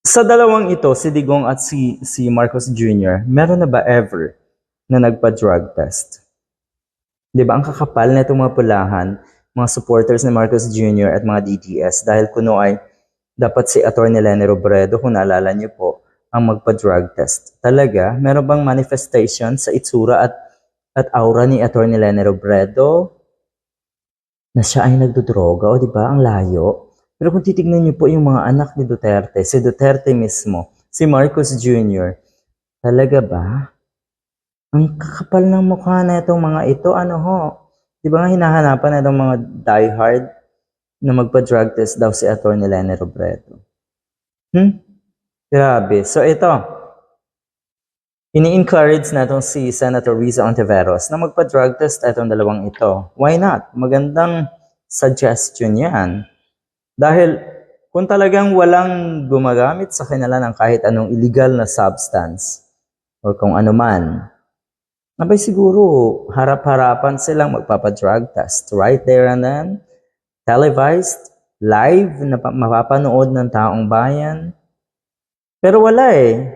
Sa dalawang ito, si Digong at si, si Marcos Jr., meron na ba ever na nagpa-drug test? Di ba? Ang kakapal na itong mga pulahan, mga supporters ni Marcos Jr. at mga DDS dahil kuno ay dapat si Atty. Lene Robredo, kung naalala niyo po, ang magpa-drug test. Talaga, meron bang manifestation sa itsura at at aura ni Atty. Lene Robredo na siya ay nagdodroga, o di ba? Ang layo. Pero kung titignan niyo po yung mga anak ni Duterte, si Duterte mismo, si Marcos Jr., talaga ba? Ang kakapal ng mukha na itong mga ito, ano ho? Di ba nga hinahanapan na itong mga diehard na magpa-drug test daw si Atty. Lene Robredo? Hmm? Grabe. So ito, ini-encourage na itong si Senator Riza Ontiveros na magpa-drug test itong dalawang ito. Why not? Magandang suggestion yan. Dahil kung talagang walang gumagamit sa kanila ng kahit anong illegal na substance or kung ano man, abay siguro harap-harapan silang magpapa-drug test right there and then, televised, live, na pa- mapapanood ng taong bayan. Pero wala eh.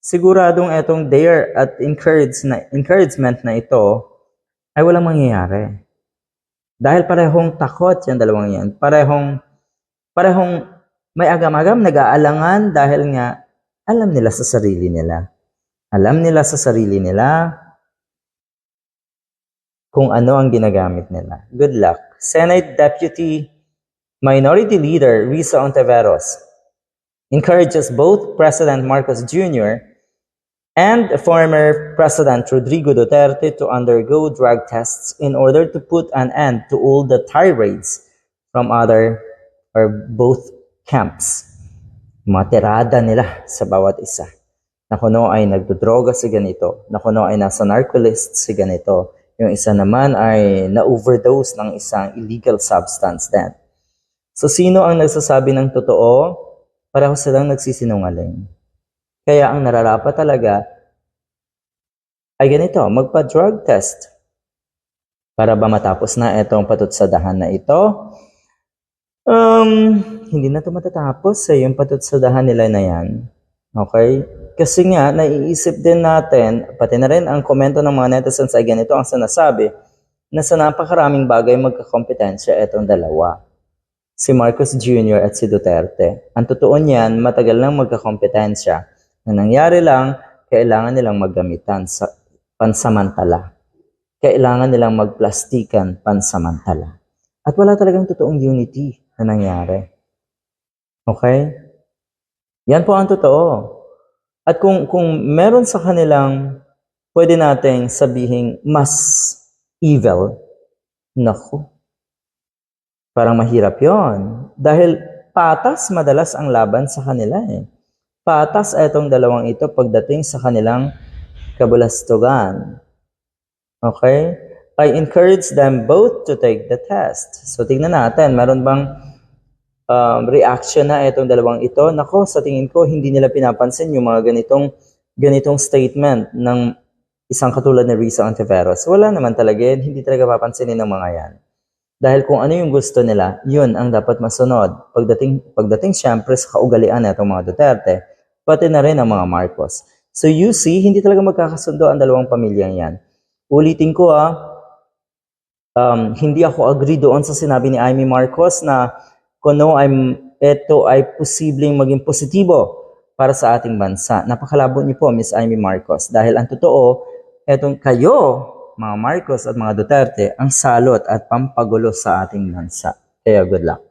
Siguradong etong dare at encourage na, encouragement na ito ay walang mangyayari. Dahil parehong takot yung dalawang yan. Parehong, parehong may agam-agam, nag-aalangan dahil nga alam nila sa sarili nila. Alam nila sa sarili nila kung ano ang ginagamit nila. Good luck. Senate Deputy Minority Leader Risa Ontiveros encourages both President Marcos Jr. and former President Rodrigo Duterte to undergo drug tests in order to put an end to all the tirades from other or both camps. Mga tirada nila sa bawat isa. Na kuno ay nagdodroga si ganito, na kuno ay nasa narcolist si ganito, yung isa naman ay na-overdose ng isang illegal substance din. So sino ang nagsasabi ng totoo? Pareho silang nagsisinungaling. Kaya ang nararapat talaga ay ganito, magpa-drug test. Para ba matapos na itong patutsadahan na ito? Um, hindi na ito matatapos eh, yung patutsadahan nila na yan. Okay? Kasi nga, naiisip din natin, pati na rin ang komento ng mga netizens ay ganito ang sinasabi, na sa napakaraming bagay magkakompetensya itong dalawa si Marcos Jr. at si Duterte. Ang totoo niyan, matagal nang magkakompetensya. Ang nangyari lang, kailangan nilang maggamitan sa pansamantala. Kailangan nilang magplastikan pansamantala. At wala talagang totoong unity na nangyari. Okay? Yan po ang totoo. At kung, kung meron sa kanilang pwede nating sabihin mas evil, naku, Parang mahirap yon Dahil patas madalas ang laban sa kanila eh. Patas itong dalawang ito pagdating sa kanilang kabulastugan. Okay? I encourage them both to take the test. So tingnan natin, meron bang um, reaction na itong dalawang ito? Nako, sa tingin ko, hindi nila pinapansin yung mga ganitong ganitong statement ng isang katulad ni Risa Ontiveros. Wala naman talaga yan. Hindi talaga papansinin ng mga yan. Dahil kung ano yung gusto nila, yun ang dapat masunod. Pagdating, pagdating syempre sa kaugalian na itong mga Duterte, pati na rin ang mga Marcos. So you see, hindi talaga magkakasundo ang dalawang pamilyang yan. Ulitin ko ah, um, hindi ako agree doon sa sinabi ni Amy Marcos na kuno ay ito ay posibleng maging positibo para sa ating bansa. Napakalabo niyo po, Miss Amy Marcos. Dahil ang totoo, etong kayo, mga Marcos at mga Duterte ang salot at pampagulo sa ating bansa. Kaya good luck.